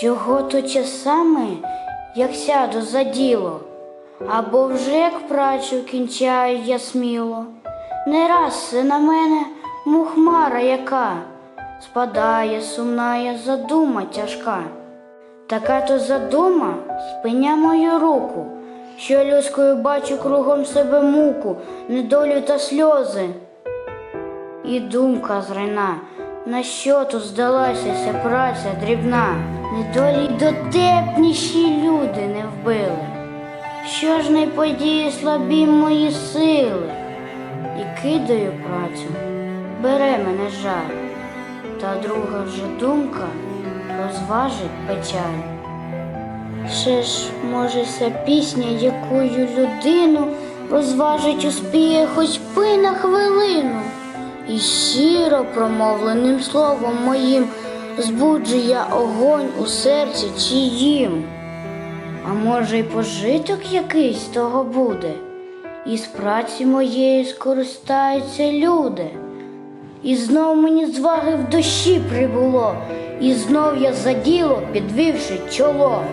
Чого то часами, як сяду за діло, або вже як працю кінчаю я сміло. Не раз все на мене мухмара яка, спадає сумная задума тяжка. Така то задума спиня мою руку, що людською бачу кругом себе муку, недолю та сльози. І думка зрина, на що тут здалася ця праця дрібна, недолі й дотепніші люди не вбили. Що ж не подіє слабі мої сили, і кидаю працю, бере мене жаль, та друга вже думка розважить печаль. Ще ж, може, ця пісня, якою людину розважить успіє хоч би на хвилину, і щиро промовленим словом моїм збуджує огонь у серці чиїм. А може, й пожиток якийсь того буде, і з праці моєї скористаються люди. І знов мені зваги в душі прибуло, і знов я за діло підвівши чоло.